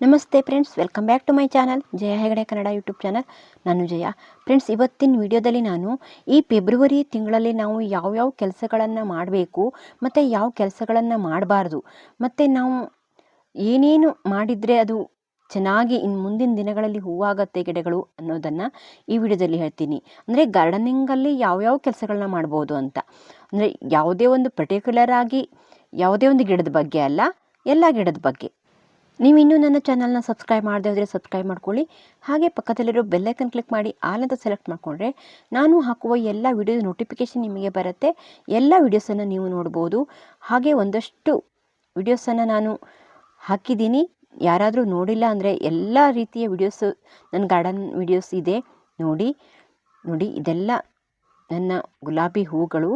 ನಮಸ್ತೆ friends welcome back to my channel Jaya Hegde Kannada YouTube channel ನಾನು Jaya. Friends ಇವತ್ತಿನ ವಿಡಿಯೋದಲ್ಲಿ ನಾನು ಈ ಫೆಬ್ರವರಿ ತಿಂಗಳಲ್ಲಿ ನಾವು ಯಾವ್ಯಾವ ಕೆಲಸಗಳನ್ನು ಮಾಡಬೇಕು, ಮತ್ತು ಯಾವ ಕೆಲಸಗಳನ್ನು ಮಾಡಬಾರ್ದು, ಮತ್ತು ನಾವು ಏನೇನು ಮಾಡಿದರೆ ಅದು ಚೆನ್ನಾಗಿ ಇನ್ನು ಮುಂದಿನ ದಿನಗಳಲ್ಲಿ ಹೂವಾಗತ್ತೆ ಗಿಡಗಳು ಅನ್ನೋದನ್ನು ಈ ವಿಡಿಯೋದಲ್ಲಿ ಹೇಳ್ತೀನಿ. ಅಂದರೆ ಗಾರ್ಡನಿಂಗಲ್ಲಿ ಯಾವ್ಯಾವ ಕೆಲಸಗಳನ್ನ ಮಾಡ್ಬೋದು ಅಂತ. ಅಂದರೆ ಯಾವುದೇ ಒಂದು ಪರ್ಟಿಕ್ಯುಲರ್ ಆಗಿ ಯಾವುದೇ ಒಂದು ಗಿಡದ ಬಗ್ಗೆ ಅಲ್ಲ, ಎಲ್ಲ ಗಿಡದ ಬಗ್ಗೆ. ನೀವು ಇನ್ನೂ ನನ್ನ ಚಾನಲ್ನ ಸಬ್ಸ್ಕ್ರೈಬ್ ಮಾಡದೇ ಹೋದರೆ ಸಬ್ಸ್ಕ್ರೈಬ್ ಮಾಡ್ಕೊಳ್ಳಿ. ಹಾಗೆ ಪಕ್ಕದಲ್ಲಿರೋ ಬೆಲ್ಲೈಕನ್ ಕ್ಲಿಕ್ ಮಾಡಿ ಆಲ್ ಸೆಲೆಕ್ಟ್ ಮಾಡಿಕೊಂಡ್ರೆ ನಾನು ಹಾಕುವ ಎಲ್ಲ ವಿಡಿಯೋ ನೋಟಿಫಿಕೇಷನ್ ನಿಮಗೆ ಬರುತ್ತೆ. ಎಲ್ಲ ವಿಡಿಯೋಸನ್ನು ನೀವು ನೋಡ್ಬೋದು. ಹಾಗೆ ಒಂದಷ್ಟು ವಿಡಿಯೋಸನ್ನು ನಾನು ಹಾಕಿದ್ದೀನಿ. ಯಾರಾದರೂ ನೋಡಿಲ್ಲ ಅಂದರೆ ಎಲ್ಲ ರೀತಿಯ ವಿಡಿಯೋಸು ನನ್ನ ಗಾರ್ಡನ್ ವಿಡಿಯೋಸ್ ಇದೆ. ನೋಡಿ ನೋಡಿ ಇದೆಲ್ಲ ನನ್ನ ಗುಲಾಬಿ ಹೂಗಳು.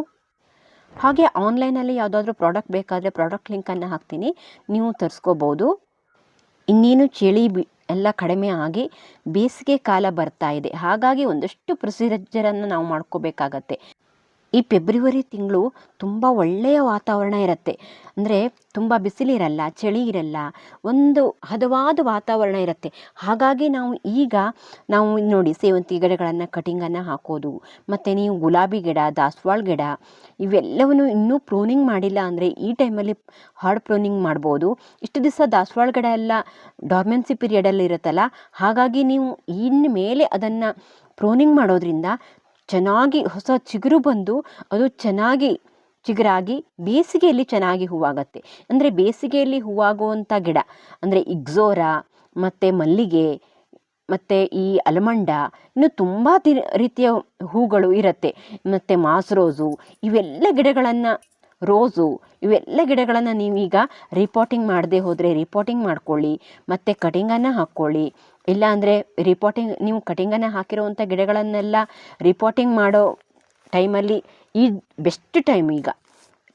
ಹಾಗೆ ಆನ್ಲೈನಲ್ಲಿ ಯಾವುದಾದ್ರೂ ಪ್ರಾಡಕ್ಟ್ ಬೇಕಾದರೆ ಪ್ರಾಡಕ್ಟ್ ಲಿಂಕನ್ನು ಹಾಕ್ತೀನಿ. ನೀವು ತರಿಸ್ಕೋಬೋದು. ಇನ್ನೇನು ಚಳಿ ಬಿ ಎಲ್ಲ ಕಡಿಮೆ ಆಗಿ ಬೇಸಿಗೆ ಕಾಲ ಬರ್ತಾ ಇದೆ. ಹಾಗಾಗಿ ಒಂದಷ್ಟು ಪ್ರೊಸೀಜರನ್ನು ನಾವು ಮಾಡ್ಕೋಬೇಕಾಗತ್ತೆ. ಈ ಫೆಬ್ರವರಿ ತಿಂಗಳು ತುಂಬ ಒಳ್ಳೆಯ ವಾತಾವರಣ ಇರುತ್ತೆ. ಅಂದರೆ ತುಂಬ ಬಿಸಿಲಿರಲ್ಲ ಚಳಿ ಇರಲ್ಲ ಒಂದು ಹದವಾದ ವಾತಾವರಣ ಇರುತ್ತೆ. ಹಾಗಾಗಿ ನಾವು ಈಗ, ನಾವು ನೋಡಿ ಸೇವಂತಿ ಗಿಡಗಳನ್ನು, ಕಟಿಂಗನ್ನು ಹಾಕೋದು, ಮತ್ತು ನೀವು ಗುಲಾಬಿ ಗಿಡ, ದಾಸವಾಳ ಗಿಡ, ಇವೆಲ್ಲವನ್ನು ಇನ್ನೂ ಪ್ರೂನಿಂಗ್ ಮಾಡಿಲ್ಲ ಅಂದರೆ ಈ ಟೈಮಲ್ಲಿ ಹಾರ್ಡ್ ಪ್ರೂನಿಂಗ್ ಮಾಡ್ಬೋದು. ಇಷ್ಟು ದಿವಸ ದಾಸವಾಳ ಗಿಡ ಎಲ್ಲ ಡಾರ್ಮೆನ್ಸಿ ಪೀರಿಯಡಲ್ಲಿ ಇರುತ್ತಲ್ಲ, ಹಾಗಾಗಿ ನೀವು ಇನ್ನು ಮೇಲೆ ಅದನ್ನು ಪ್ರೂನಿಂಗ್ ಮಾಡೋದ್ರಿಂದ ಚೆನ್ನಾಗಿ ಹೊಸ ಚಿಗುರು ಬಂದು ಅದು ಚೆನ್ನಾಗಿ ಚಿಗುರಾಗಿ ಬೇಸಿಗೆಯಲ್ಲಿ ಚೆನ್ನಾಗಿ ಹೂವಾಗತ್ತೆ. ಅಂದರೆ ಬೇಸಿಗೆಯಲ್ಲಿ ಹೂವಾಗುವಂಥ ಗಿಡ, ಅಂದರೆ ಇಗ್ಝೋರಾ ಮತ್ತು ಮಲ್ಲಿಗೆ, ಮತ್ತು ಈ ಅಲಮಂಡ, ಇನ್ನು ತುಂಬ ರೀತಿಯ ಹೂಗಳು ಇರುತ್ತೆ. ಮತ್ತು ಮಾಸ್ರೋಸು, ಇವೆಲ್ಲ ಗಿಡಗಳನ್ನು ರೋಸು, ಇವೆಲ್ಲ ಗಿಡಗಳನ್ನು ನೀವೀಗ ರಿಪೋರ್ಟಿಂಗ್ ಮಾಡದೆ ಹೋದರೆ ರಿಪೋರ್ಟಿಂಗ್ ಮಾಡ್ಕೊಳ್ಳಿ, ಮತ್ತು ಕಟಿಂಗನ್ನು ಹಾಕ್ಕೊಳ್ಳಿ. ಇಲ್ಲಾಂದರೆ ರಿಪೋರ್ಟಿಂಗ್ ನೀವು ಕಟಿಂಗನ್ನು ಹಾಕಿರುವಂಥ ಗಿಡಗಳನ್ನೆಲ್ಲ ರಿಪೋರ್ಟಿಂಗ್ ಮಾಡೋ ಟೈಮಲ್ಲಿ ಈ ಬೆಸ್ಟ್ ಟೈಮ್ ಈಗ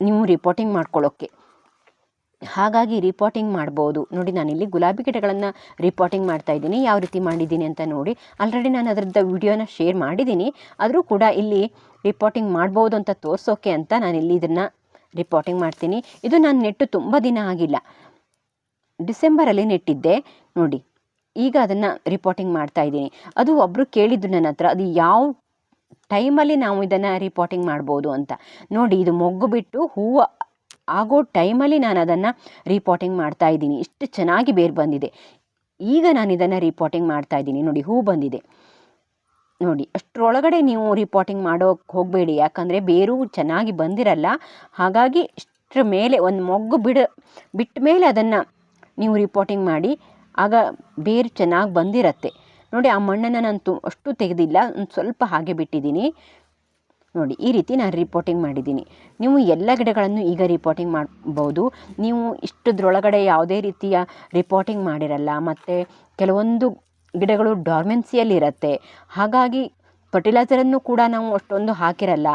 ನೀವು ರಿಪೋರ್ಟಿಂಗ್ ಮಾಡ್ಕೊಳ್ಳೋಕ್ಕೆ ಹಾಗಾಗಿ ರಿಪೋರ್ಟಿಂಗ್ ಮಾಡ್ಬೋದು. ನೋಡಿ, ನಾನಿಲ್ಲಿ ಗುಲಾಬಿ ಗಿಡಗಳನ್ನು ರಿಪೋರ್ಟಿಂಗ್ ಮಾಡ್ತಾ ಇದ್ದೀನಿ. ಯಾವ ರೀತಿ ಮಾಡಿದ್ದೀನಿ ಅಂತ ನೋಡಿ ಆಲ್ರೆಡಿ ನಾನು ಅದರದ್ದು ವಿಡಿಯೋನ ಶೇರ್ ಮಾಡಿದ್ದೀನಿ. ಆದರೂ ಕೂಡ ಇಲ್ಲಿ ರಿಪೋರ್ಟಿಂಗ್ ಮಾಡ್ಬೋದು ಅಂತ ತೋರಿಸೋಕೆ ಅಂತ ನಾನಿಲ್ಲಿ ಇದನ್ನು ರಿಪೋರ್ಟಿಂಗ್ ಮಾಡ್ತೀನಿ. ಇದು ನಾನು ನೆಟ್ಟು ತುಂಬ ದಿನ ಆಗಿಲ್ಲ. ಡಿಸೆಂಬರಲ್ಲಿ ನೆಟ್ಟಿದ್ದೆ, ನೋಡಿ. ಈಗ ಅದನ್ನು ರಿಪೋರ್ಟಿಂಗ್ ಮಾಡ್ತಾ ಇದ್ದೀನಿ. ಅದು ಒಬ್ಬರು ಕೇಳಿದ್ದು ನನ್ನ ಹತ್ರ, ಅದು ಯಾವ ಟೈಮಲ್ಲಿ ನಾವು ಇದನ್ನು ರಿಪೋರ್ಟಿಂಗ್ ಮಾಡ್ಬೋದು ಅಂತ? ನೋಡಿ, ಇದು ಮೊಗ್ಗು ಬಿಟ್ಟು ಹೂವು ಆಗೋ ಟೈಮಲ್ಲಿ ನಾನು ಅದನ್ನು ರಿಪೋರ್ಟಿಂಗ್ ಮಾಡ್ತಾ ಇದ್ದೀನಿ. ಇಷ್ಟು ಚೆನ್ನಾಗಿ ಬೇರು ಬಂದಿದೆ. ಈಗ ನಾನು ಇದನ್ನು ರಿಪೋರ್ಟಿಂಗ್ ಮಾಡ್ತಾ ಇದ್ದೀನಿ. ನೋಡಿ, ಹೂ ಬಂದಿದೆ. ನೋಡಿ, ಅಷ್ಟರೊಳಗಡೆ ನೀವು ರಿಪೋರ್ಟಿಂಗ್ ಮಾಡೋಕ್ಕೆ ಹೋಗಬೇಡಿ. ಯಾಕಂದರೆ ಬೇರು ಚೆನ್ನಾಗಿ ಬಂದಿರಲ್ಲ. ಹಾಗಾಗಿ ಇಷ್ಟರ ಮೇಲೆ ಒಂದು ಮೊಗ್ಗು ಬಿಡ, ಬಿಟ್ಟ ಮೇಲೆ ಅದನ್ನು ನೀವು ರಿಪೋರ್ಟಿಂಗ್ ಮಾಡಿ, ಆಗ ಬೇರು ಚೆನ್ನಾಗಿ ಬಂದಿರತ್ತೆ. ನೋಡಿ, ಆ ಮಣ್ಣನ್ನು ನಾನು ತು, ಅಷ್ಟು ತೆಗೆದಿಲ್ಲ, ಒಂದು ಸ್ವಲ್ಪ ಹಾಗೆ ಬಿಟ್ಟಿದ್ದೀನಿ. ನೋಡಿ, ಈ ರೀತಿ ನಾನು ರಿಪೋರ್ಟಿಂಗ್ ಮಾಡಿದ್ದೀನಿ. ನೀವು ಎಲ್ಲ ಗಿಡಗಳನ್ನು ಈಗ ರಿಪೋರ್ಟಿಂಗ್ ಮಾಡ್ಬೋದು. ನೀವು ಇಷ್ಟದ್ರೊಳಗಡೆ ಯಾವುದೇ ರೀತಿಯ ರಿಪೋರ್ಟಿಂಗ್ ಮಾಡಿರಲ್ಲ. ಮತ್ತು ಕೆಲವೊಂದು ಗಿಡಗಳು ಡಾರ್ಮೆನ್ಸಿಯಲ್ಲಿರುತ್ತೆ ಹಾಗಾಗಿ ಫರ್ಟಿಲೈಸರನ್ನು ಕೂಡ ನಾವು ಅಷ್ಟೊಂದು ಹಾಕಿರಲ್ಲ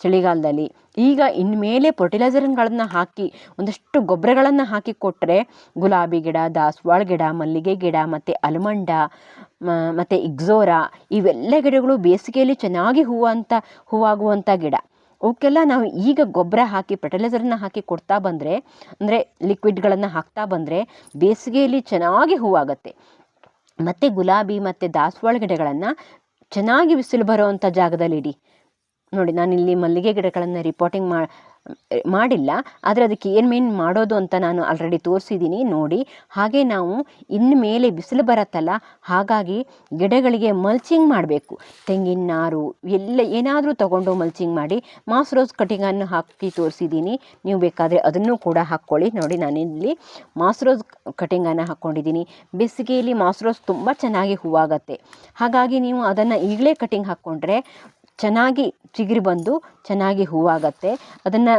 ಚಳಿಗಾಲದಲ್ಲಿ. ಈಗ ಇನ್ಮೇಲೆ ಫರ್ಟಿಲೈಸರ್ಗಳನ್ನು ಹಾಕಿ, ಒಂದಷ್ಟು ಗೊಬ್ಬರಗಳನ್ನು ಹಾಕಿ ಕೊಟ್ಟರೆ ಗುಲಾಬಿ ಗಿಡ, ದಾಸವಾಳ ಗಿಡ, ಮಲ್ಲಿಗೆ ಗಿಡ, ಮತ್ತು ಅಲ್ಮಂಡ ಮತ್ತು ಇಗ್ಝೋರಾ ಇವೆಲ್ಲ ಗಿಡಗಳು ಬೇಸಿಗೆಯಲ್ಲಿ ಚೆನ್ನಾಗಿ ಹೂವಂಥ ಹೂವಾಗುವಂಥ ಗಿಡ. ಅವಕ್ಕೆಲ್ಲ ನಾವು ಈಗ ಗೊಬ್ಬರ ಹಾಕಿ ಫರ್ಟಿಲೈಸರನ್ನ ಹಾಕಿ ಕೊಡ್ತಾ ಬಂದರೆ, ಅಂದರೆ ಲಿಕ್ವಿಡ್ಗಳನ್ನು ಹಾಕ್ತಾ ಬಂದರೆ ಬೇಸಿಗೆಯಲ್ಲಿ ಚೆನ್ನಾಗಿ ಹೂವಾಗತ್ತೆ. ಮತ್ತು ಗುಲಾಬಿ ಮತ್ತು ದಾಸವಾಳ ಗಿಡಗಳನ್ನು ಚೆನ್ನಾಗಿ ಬಿಸಿಲು ಬರುವಂಥ ಜಾಗದಲ್ಲಿಡಿ. ನೋಡಿ, ನಾನು ಇಲ್ಲಿ ಮಲ್ಲಿಗೆ ಗಿಡಗಳನ್ನು ರಿಪೋರ್ಟಿಂಗ್ ಮಾ, ಮಾಡಿಲ್ಲ, ಆದರೆ ಅದಕ್ಕೆ ಏನು ಮೇನ್ ಮಾಡೋದು ಅಂತ ನಾನು ಆಲ್ರೆಡಿ ತೋರಿಸಿದ್ದೀನಿ ನೋಡಿ. ಹಾಗೆ ನಾವು ಇನ್ನು ಮೇಲೆ ಬಿಸಿಲು ಬರುತ್ತಲ್ಲ, ಹಾಗಾಗಿ ಗಿಡಗಳಿಗೆ ಮಲ್ಚಿಂಗ್ ಮಾಡಬೇಕು. ತೆಂಗಿನ ನಾರು, ಎಲ್ಲ ಏನಾದರೂ ತಗೊಂಡು ಮಲ್ಚಿಂಗ್ ಮಾಡಿ ಮಾಸ್ ರೋಸ್ ಕಟಿಂಗನ್ನು ಹಾಕಿ ತೋರಿಸಿದ್ದೀನಿ ನೀವು ಬೇಕಾದರೆ ಅದನ್ನು ಕೂಡ ಹಾಕ್ಕೊಳ್ಳಿ. ನೋಡಿ ನಾನಿಲ್ಲಿ ಮಾಸ್ ರೋಸ್ ಕಟಿಂಗನ್ನು ಹಾಕ್ಕೊಂಡಿದ್ದೀನಿ ಬೇಸಿಗೆಯಲ್ಲಿ ಮಾಸ್ ರೋಸ್ ತುಂಬ ಚೆನ್ನಾಗಿ ಹೂವಾಗತ್ತೆ. ಹಾಗಾಗಿ ನೀವು ಅದನ್ನು ಈಗಲೇ ಕಟಿಂಗ್ ಹಾಕ್ಕೊಂಡ್ರೆ ಚೆನ್ನಾಗಿ ಚಿಗುರಿ ಬಂದು ಚೆನ್ನಾಗಿ ಹೂವಾಗತ್ತೆ. ಅದನ್ನು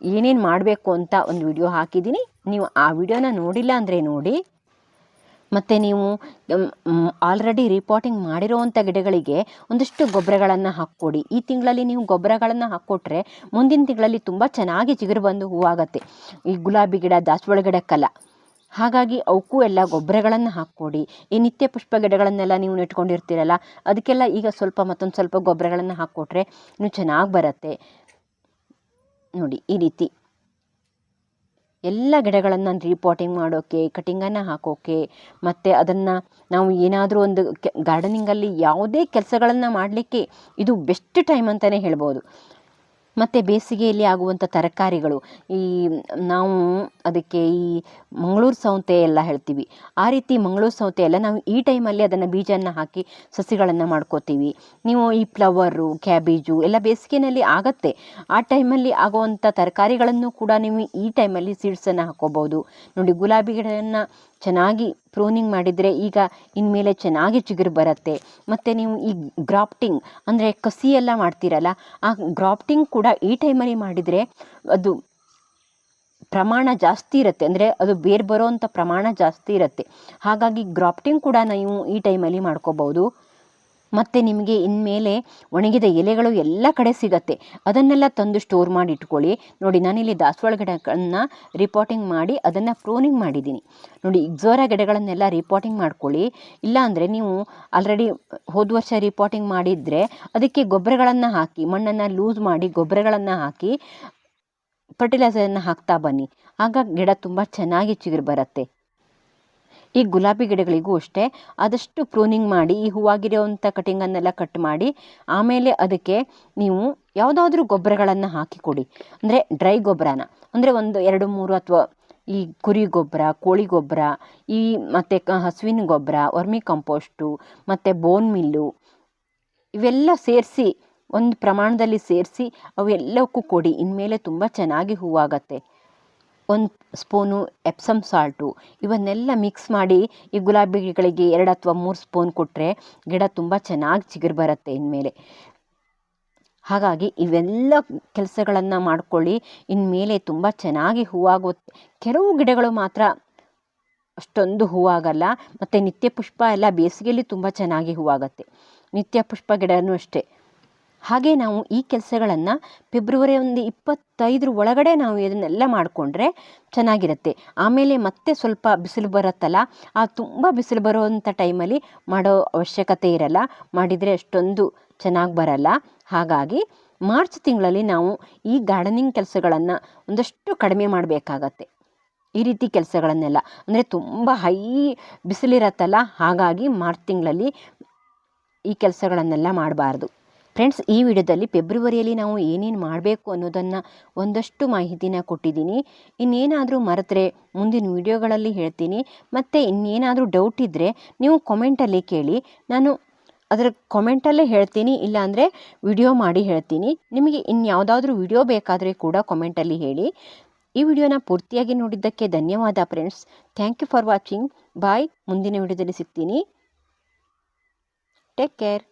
ಏನೇನು ಮಾಡಬೇಕು ಅಂತ ಒಂದು ವಿಡಿಯೋ ಹಾಕಿದ್ದೀನಿ. ನೀವು ಆ ವಿಡಿಯೋನ ನೋಡಿಲ್ಲ ಅಂದರೆ ನೋಡಿ. ಮತ್ತು ನೀವು ಆಲ್ರೆಡಿ ರಿಪೋರ್ಟಿಂಗ್ ಮಾಡಿರೋವಂಥ ಗಿಡಗಳಿಗೆ ಒಂದಿಷ್ಟು ಗೊಬ್ಬರಗಳನ್ನು ಹಾಕ್ಕೊಡಿ. ಈ ತಿಂಗಳಲ್ಲಿ ನೀವು ಗೊಬ್ಬರಗಳನ್ನು ಹಾಕ್ಕೊಟ್ರೆ ಮುಂದಿನ ತಿಂಗಳಲ್ಲಿ ತುಂಬ ಚೆನ್ನಾಗಿ ಚಿಗುರು ಬಂದು ಹೂವಾಗತ್ತೆ. ಈ ಗುಲಾಬಿ ಗಿಡ, ದಾಸವಾಳ ಗಿಡಕ್ಕಲ್ಲ. ಹಾಗಾಗಿ ಅವಕ್ಕೂ ಎಲ್ಲ ಗೊಬ್ಬರಗಳನ್ನು ಹಾಕ್ಕೊಡಿ. ಈ ನಿತ್ಯ ಪುಷ್ಪ ಗಿಡಗಳನ್ನೆಲ್ಲ ನೀವು ನೆಟ್ಕೊಂಡಿರ್ತೀರಲ್ಲ, ಅದಕ್ಕೆಲ್ಲ ಈಗ ಸ್ವಲ್ಪ ಮತ್ತೊಂದು ಸ್ವಲ್ಪ ಗೊಬ್ಬರಗಳನ್ನು ಹಾಕ್ಕೊಟ್ರೆ ಇನ್ನೂ ಚೆನ್ನಾಗಿ ಬರುತ್ತೆ. ನೋಡಿ, ಈ ರೀತಿ. ಎಲ್ಲ ಗಿಡಗಳನ್ನು ರೀಪಾಟಿಂಗ್ ಮಾಡೋಕ್ಕೆ ಕಟಿಂಗನ್ನು ಹಾಕೋಕ್ಕೆ ಮತ್ತು ಅದನ್ನು ನಾವು ಏನಾದರೂ ಒಂದು ಕೆ ಗಾರ್ಡನಿಂಗಲ್ಲಿ ಯಾವುದೇ ಕೆಲಸಗಳನ್ನು ಮಾಡಲಿಕ್ಕೆ ಇದು ಬೆಸ್ಟ್ ಟೈಮ್ ಅಂತಲೇ ಹೇಳ್ಬೋದು. ಮತ್ತು ಬೇಸಿಗೆಯಲ್ಲಿ ಆಗುವಂಥ ತರಕಾರಿಗಳು. ಈ ನಾವು ಅದಕ್ಕೆ ಈ ಮಂಗಳೂರು ಸೌತೆ ಎಲ್ಲ ಹೇಳ್ತೀವಿ. ಆ ರೀತಿ ಮಂಗಳೂರು ಸೌತೆ ಎಲ್ಲ ನಾವು ಈ ಟೈಮಲ್ಲಿ ಅದನ್ನು ಬೀಜವನ್ನು ಹಾಕಿ ಸಸಿಗಳನ್ನು ಮಾಡ್ಕೋತೀವಿ. ನೀವು ಈ ಫ್ಲವರು, ಕ್ಯಾಬೇಜು ಎಲ್ಲ ಬೇಸಿಗೆಯಲ್ಲಿ ಆಗತ್ತೆ. ಆ ಟೈಮಲ್ಲಿ ಆಗುವಂಥ ತರಕಾರಿಗಳನ್ನು ಕೂಡ ನೀವು ಈ ಟೈಮಲ್ಲಿ ಸೀಡ್ಸನ್ನು ಹಾಕೋಬೋದು ನೋಡಿ, ಗುಲಾಬಿ ಗಿಡವನ್ನು ಚೆನ್ನಾಗಿ ಪ್ರೂನಿಂಗ್ ಮಾಡಿದರೆ ಈಗ ಇನ್ಮೇಲೆ ಚೆನ್ನಾಗಿ ಚಿಗುರು ಬರುತ್ತೆ. ಮತ್ತು ನೀವು ಈ ಗ್ರಾಫ್ಟಿಂಗ್ ಅಂದರೆ ಕಸಿ ಎಲ್ಲ ಮಾಡ್ತೀರಲ್ಲ, ಆ ಗ್ರಾಫ್ಟಿಂಗ್ ಕೂಡ ಈ ಟೈಮಲ್ಲಿ ಮಾಡಿದರೆ ಅದು ಪ್ರಮಾಣ ಜಾಸ್ತಿ ಇರುತ್ತೆ. ಅಂದರೆ ಅದು ಬೇರೆ ಬರೋವಂಥ ಪ್ರಮಾಣ ಜಾಸ್ತಿ ಇರುತ್ತೆ. ಹಾಗಾಗಿ ಗ್ರಾಫ್ಟಿಂಗ್ ಕೂಡ ನೀವು ಈ ಟೈಮಲ್ಲಿ ಮಾಡ್ಕೋಬೋದು ಮತ್ತು ನಿಮಗೆ ಇನ್ಮೇಲೆ ಒಣಗಿದ ಎಲೆಗಳು ಎಲ್ಲ ಕಡೆ ಸಿಗತ್ತೆ. ಅದನ್ನೆಲ್ಲ ತಂದು ಸ್ಟೋರ್ ಮಾಡಿ ಇಟ್ಕೊಳ್ಳಿ ನೋಡಿ, ನಾನಿಲ್ಲಿ ದಾಸವಾಳ ಗಿಡಗಳನ್ನು ರಿಪೋರ್ಟಿಂಗ್ ಮಾಡಿ ಅದನ್ನು ಪ್ರೋನಿಂಗ್ ಮಾಡಿದ್ದೀನಿ. ನೋಡಿ ಇಗ್ಜೋರ ಗಿಡಗಳನ್ನೆಲ್ಲ ರಿಪೋರ್ಟಿಂಗ್ ಮಾಡ್ಕೊಳ್ಳಿ. ಇಲ್ಲಾಂದರೆ ನೀವು ಆಲ್ರೆಡಿ ಹೋದ ವರ್ಷ ರಿಪೋರ್ಟಿಂಗ್ ಮಾಡಿದರೆ ಅದಕ್ಕೆ ಗೊಬ್ಬರಗಳನ್ನು ಹಾಕಿ, ಮಣ್ಣನ್ನು ಲೂಸ್ ಮಾಡಿ ಗೊಬ್ಬರಗಳನ್ನು ಹಾಕಿ ಫರ್ಟಿಲೈಸರನ್ನು ಹಾಕ್ತಾ ಬನ್ನಿ. ಆಗ ಗಿಡ ತುಂಬ ಚೆನ್ನಾಗಿ ಚಿಗುರು ಬರುತ್ತೆ. ಈ ಗುಲಾಬಿ ಗಿಡಗಳಿಗೂ ಅಷ್ಟೇ ಆದಷ್ಟು ಪ್ರೂನಿಂಗ್ ಮಾಡಿ, ಈ ಹೂವಾಗಿರೋವಂಥ ಕಟಿಂಗನ್ನೆಲ್ಲ ಕಟ್ ಮಾಡಿ, ಆಮೇಲೆ ಅದಕ್ಕೆ ನೀವು ಯಾವುದಾದ್ರೂ ಗೊಬ್ಬರಗಳನ್ನು ಹಾಕಿ ಕೊಡಿ ಅಂದರೆ ಡ್ರೈ ಗೊಬ್ಬರನ. ಅಂದರೆ ಒಂದು ಎರಡು ಮೂರು ಅಥವಾ ಈ ಕುರಿ ಗೊಬ್ಬರ, ಕೋಳಿ ಗೊಬ್ಬರ, ಈ ಮತ್ತು ಹಸುವಿನ ಗೊಬ್ಬರ, ವರ್ಮಿ ಕಂಪೋಸ್ಟು, ಮತ್ತು ಬೋನ್ ಮಿಲ್ಲು ಇವೆಲ್ಲ ಸೇರಿಸಿ, ಒಂದು ಪ್ರಮಾಣದಲ್ಲಿ ಸೇರಿಸಿ ಅವೆಲ್ಲಕ್ಕೂ ಕೊಡಿ. ಇನ್ಮೇಲೆ ತುಂಬ ಚೆನ್ನಾಗಿ ಹೂವಾಗತ್ತೆ. ಒಂದು ಸ್ಪೂನು ಎಪ್ಸಮ್ ಸಾಲ್ಟು ಇವನ್ನೆಲ್ಲ ಮಿಕ್ಸ್ ಮಾಡಿ ಈ ಗುಲಾಬಿ ಗಿಡಗಳಿಗೆ ಎರಡು ಅಥವಾ ಮೂರು ಸ್ಪೂನ್ ಕೊಟ್ಟರೆ ಗಿಡ ತುಂಬ ಚೆನ್ನಾಗಿ ಚಿಗುರು ಬರುತ್ತೆ ಇನ್ಮೇಲೆ. ಹಾಗಾಗಿ ಇವೆಲ್ಲ ಕೆಲಸಗಳನ್ನು ಮಾಡ್ಕೊಳ್ಳಿ. ಇನ್ಮೇಲೆ ತುಂಬ ಚೆನ್ನಾಗಿ ಹೂವಾಗುತ್ತೆ ಕೆಲವು ಗಿಡಗಳು ಮಾತ್ರ ಅಷ್ಟೊಂದು ಹೂವಾಗಲ್ಲ ಮತ್ತು ನಿತ್ಯ ಪುಷ್ಪ ಎಲ್ಲ ಬೇಸಿಗೆಯಲ್ಲಿ ತುಂಬ ಚೆನ್ನಾಗಿ ಹೂವಾಗುತ್ತೆ ನಿತ್ಯ ಪುಷ್ಪ ಗಿಡನೂ ಅಷ್ಟೇ. ಹಾಗೆ ನಾವು ಈ ಕೆಲಸಗಳನ್ನು ಫೆಬ್ರವರಿ ಒಂದು ಇಪ್ಪತ್ತೈದರ ಒಳಗಡೆ ನಾವು ಇದನ್ನೆಲ್ಲ ಮಾಡಿಕೊಂಡ್ರೆ ಚೆನ್ನಾಗಿರುತ್ತೆ. ಆಮೇಲೆ ಮತ್ತೆ ಸ್ವಲ್ಪ ಬಿಸಿಲು ಬರುತ್ತಲ್ಲ, ಆ ತುಂಬ ಬಿಸಿಲು ಬರುವಂಥ ಟೈಮಲ್ಲಿ ಮಾಡೋ ಅವಶ್ಯಕತೆ ಇರಲ್ಲ, ಮಾಡಿದರೆ ಅಷ್ಟೊಂದು ಚೆನ್ನಾಗಿ ಬರಲ್ಲ. ಹಾಗಾಗಿ ಮಾರ್ಚ್ ತಿಂಗಳಲ್ಲಿ ನಾವು ಈ ಗಾರ್ಡನಿಂಗ್ ಕೆಲಸಗಳನ್ನು ಒಂದಷ್ಟು ಕಡಿಮೆ ಮಾಡಬೇಕಾಗತ್ತೆ. ಈ ರೀತಿ ಕೆಲಸಗಳನ್ನೆಲ್ಲ, ಅಂದರೆ ತುಂಬ ಹೈ ಬಿಸಿಲಿರತ್ತಲ್ಲ, ಹಾಗಾಗಿ ಮಾರ್ಚ್ ತಿಂಗಳಲ್ಲಿ ಈ ಕೆಲಸಗಳನ್ನೆಲ್ಲ ಮಾಡಬಾರ್ದು. ಫ್ರೆಂಡ್ಸ್ ಈ ವಿಡಿಯೋದಲ್ಲಿ ಫೆಬ್ರವರಿಯಲ್ಲಿ ನಾವು ಏನೇನು ಮಾಡಬೇಕು ಅನ್ನೋದನ್ನು ಒಂದಷ್ಟು ಮಾಹಿತಿನ ಕೊಟ್ಟಿದ್ದೀನಿ. ಇನ್ನೇನಾದರೂ ಮರೆತರೆ ಮುಂದಿನ ವಿಡಿಯೋಗಳಲ್ಲಿ ಹೇಳ್ತೀನಿ. ಮತ್ತು ಇನ್ನೇನಾದರೂ ಡೌಟ್ ಇದ್ದರೆ ನೀವು ಕಾಮೆಂಟಲ್ಲಿ ಕೇಳಿ. ನಾನು ಅದರ ಕಾಮೆಂಟಲ್ಲೇ ಹೇಳ್ತೀನಿ, ಇಲ್ಲಾಂದರೆ ವಿಡಿಯೋ ಮಾಡಿ ಹೇಳ್ತೀನಿ. ನಿಮಗೆ ಇನ್ಯಾವುದಾದ್ರೂ ವಿಡಿಯೋ ಬೇಕಾದರೆ ಕೂಡ ಕಾಮೆಂಟಲ್ಲಿ ಹೇಳಿ. ಈ ವಿಡಿಯೋನ ಪೂರ್ತಿಯಾಗಿ ನೋಡಿದ್ದಕ್ಕೆ ಧನ್ಯವಾದ friends thank you for watching bye ಮುಂದಿನ ವಿಡಿಯೋದಲ್ಲಿ ಸಿಗ್ತೀನಿ. Take care